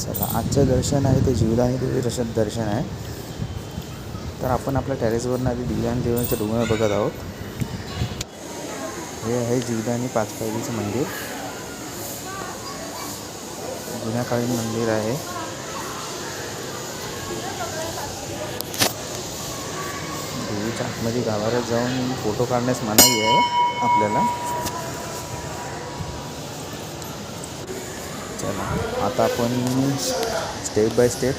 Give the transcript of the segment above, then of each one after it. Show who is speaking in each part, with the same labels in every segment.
Speaker 1: चला आजचं दर्शन आहे ते जीवदानी देवी दर्शन दर्शन आहे. तर आपण आपल्या टेरेसवरनं आधी दिव्यान देवांच्या डोंगर बघत आहोत. हे आहे जीवदानी पाचपायलीचं मंदिर. जुन्या काळी मंदिर आहे. देवीच्या आतमध्ये गावाला जाऊन फोटो काढण्यास मनाई आहे आपल्याला. चला. आता आपण स्टेप बाय स्टेप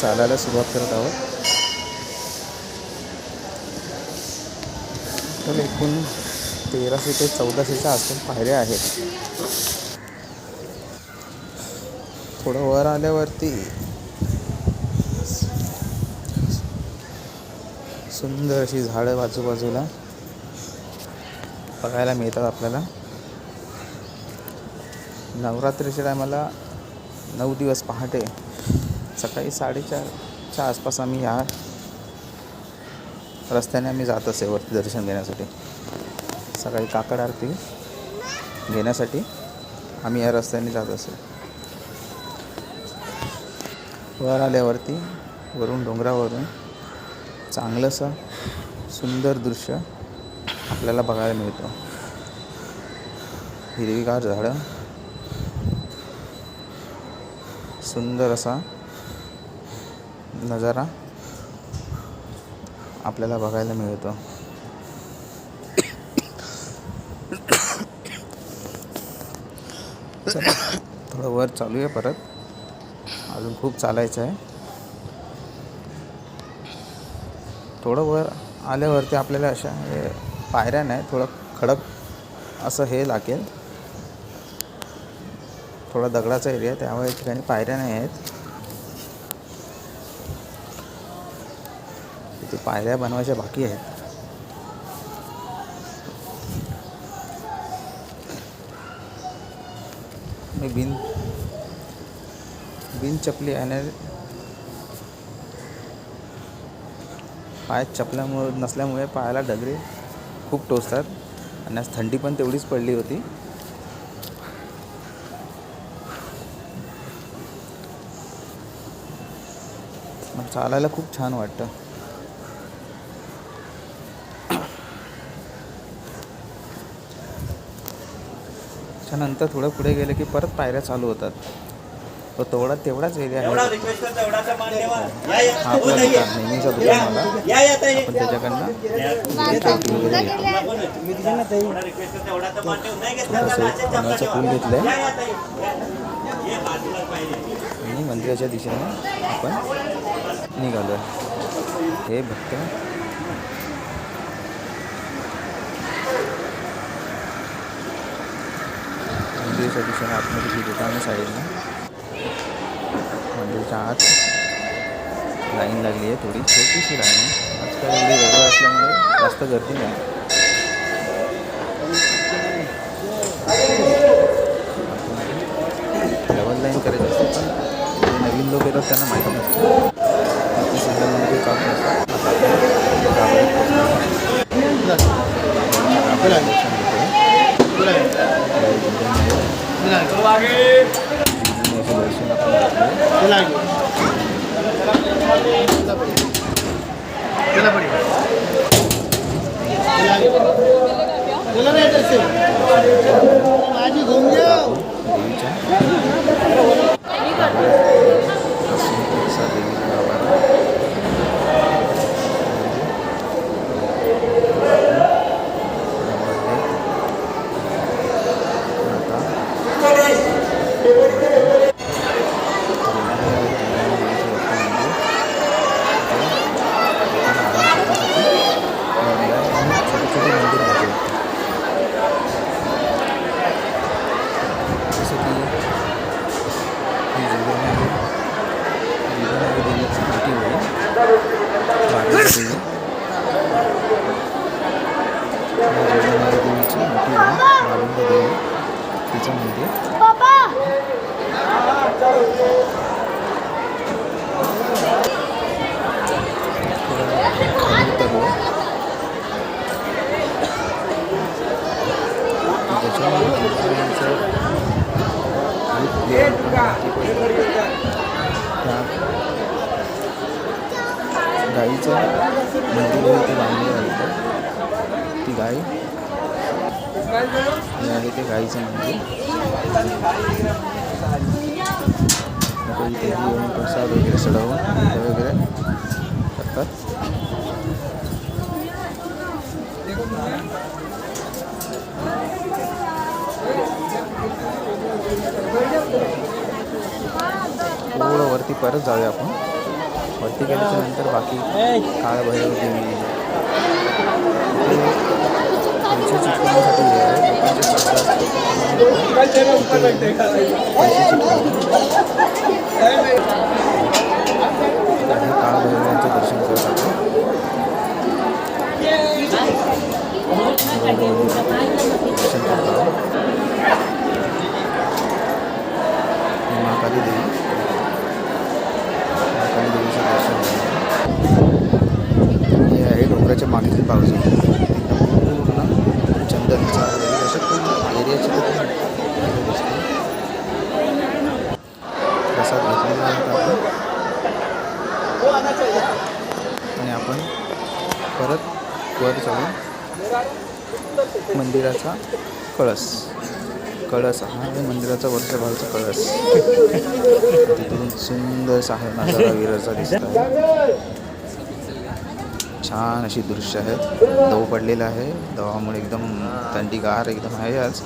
Speaker 1: चालायला सुरुवात करत आहोत. तर एकूण तेराशे ते चौदाशेच्या आसपास पायऱ्या आहेत. थोडं वर आल्यावरती सुंदर अशी झाडं बाजूबाजूला बघायला मिळतात आपल्याला. नवरात्रीच्या टायमाला नऊ दिवस पहाटे. सकाळी साडेचारच्या आसपास आम्ही ह्या रस्त्याने आम्ही जात असे वरती दर्शन घेण्यासाठी. सकाळी काकड आरती घेण्यासाठी आम्ही या रस्त्याने जात असे. वर आल्यावरती वरून डोंगरावरून चांगलंसं सुंदर दृश्य आपल्याला बघायला मिळतं. हिरवीगार झाडं सुंदर असा नजारा आपल्याला बघायला मिळतो. थोडं वर चालू आहे परत. अजून खूप चालायचं आहे. थोडं वर आल्यावरती आपल्याला अशा हे पायऱ्या नाही थोडं खडक असं हे लागेल. थोडा दगडाचा एरिया त्यामुळे या ठिकाणी पायऱ्या नाही आहेत. तिथे पायऱ्या बनवायच्या बाकी आहेत. मी बिन बिन चपली आणि पाय चपल्यामुळे नसल्यामुळे पायाला डगरे खूप टोचतात. आणि आज थंडी पण तेवढीच पडली होती. चालायला खूप छान वाटतं. त्याच्यानंतर थोडं पुढे गेलं की परत पायऱ्या चालू होतात. तो तेवढा तेवढाच एरिया आहे. हा नेहमीचा दुकान मला आपण त्याच्याकडनं
Speaker 2: नाही घेतला पाहिजे
Speaker 1: आणि मंदिराच्या दिशेने आपण निघालो हे। भक्त मंदिराच्या दिशेने आतमध्ये ही दुकानं साईडला मंदिराच्या आत लाईन लागली आहे थोडी छोटीशी लाईन आहे आजकाल एवढी वेगळं असल्यामुळे जास्त गर्दी नाही डबल लाईन करायची असते नवीन लोक येतात Gracias. Thank you. गाईचं मंदिर आहे ते बांधलं आहे ती गाय हे आहे ते गाईचं मंदिर. इथे येऊन प्रसाद वगैरे चढवून वगैरे करतात. वरती परत जाऊया आपण. वरती गेल्याच्यानंतर बाकी काळ भैरव देवी इथे पैसे चिटकवण्यासाठी हे आहे. लोकांचे श्रद्धा असते. इथे पैसे चिटकवतात. आणि काळ भैरवांचं दर्शन करत आपण दर्शन करतो ही महाकाली देवी आहे डोंगराच्या मागील बाजू पूर्ण चंदनचा पूर्ण एरियाची प्रसाद घेतलेला आहे आणि आपण परत वर जाऊन मंदिराचा कळस. कळस हा मंदिराचा वरच्या भागाचा कळस. तिथून सुंदरसा आहे नजारा विरचा दिसत आहे. छान अशी दृश्य आहेत. दव पडलेला आहे. दवामुळे एकदम थंडीगार एकदम आहे आज.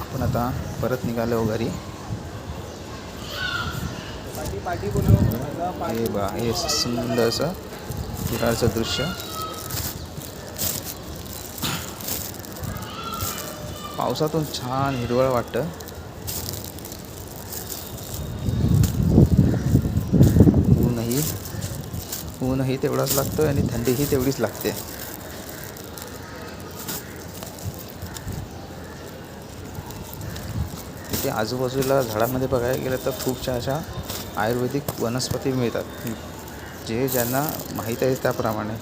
Speaker 1: आपण आता परत निघालो घरी. हे बा हे सुंदर असं विरारचं दृश्य. पावसातून छान हिरवळ वाटतं ऊनही ऊनही तेवढाच लागतो आणि थंडीही तेवढीच लागते. इथे आजूबाजूला झाडामध्ये बघायला गेलं तर खूपशा अशा आयुर्वेदिक वनस्पती मिळतात. जे ज्यांना माहीत आहे त्याप्रमाणे.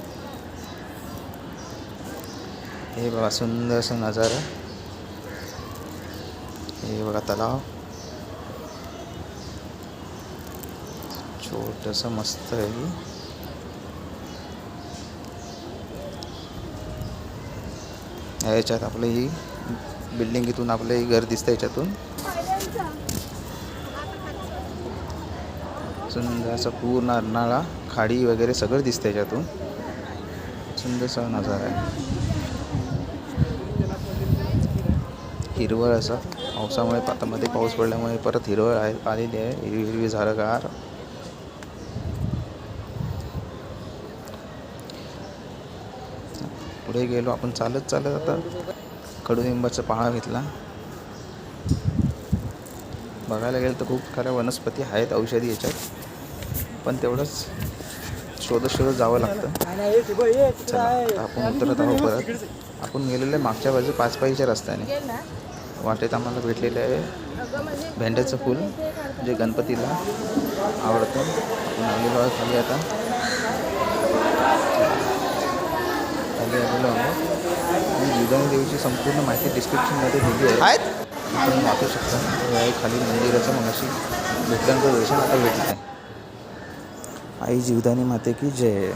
Speaker 1: हे बघा सुंदर असं नजारा. हे बघा तलाव. छोटंसं मस्त आहे. याच्यात ह्याच्यात आपलं ही बिल्डिंग इथून आपलं ही घर दिसतं याच्यातून. सुंदर असं पूर्ण अर्नाळा खाडी वगैरे सगळं दिसतं याच्यातून. सुंदरसा नजारा आहे. हिरवळ असं. पावसामुळे पातामध्ये पाऊस पडल्यामुळे परत हिरवळ आहे आलेली आहे. हिरवी हिरवी झाडंगार. पुढे गेलो. आपण चालत चालत आता कडुलिंबाचा पाळा घेतला. बघायला गेलं तर खूप साऱ्या वनस्पती आहेत औषधी याच्यात. पण तेवढंच शोधत शोधत जावं लागतं. आपण उतरत आहोत परत. आपण गेलेलो आहे मागच्या बाजू पाचपाईच्या रस्त्याने. वाटेत आम्हाला भेटलेलं आहे भेंड्याचं फूल जे गणपतीला आवडतं. आपण आलेलो आहोत खाली आता. खाली आलेलो आहोत. आणि जिवदानी देवीची संपूर्ण माहिती डिस्क्रिप्शनमध्ये दिली आहे. आपण वाचू शकता. खाली मंदिराचं मग अशी भेटल्यानंतर दर्शन आता भेटत आहे. आई जीवदानी माते की जय.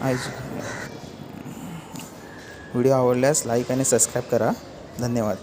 Speaker 1: आई व्हिडिओ आवडल्यास लाईक आणि सबस्क्राईब करा. धन्यवाद.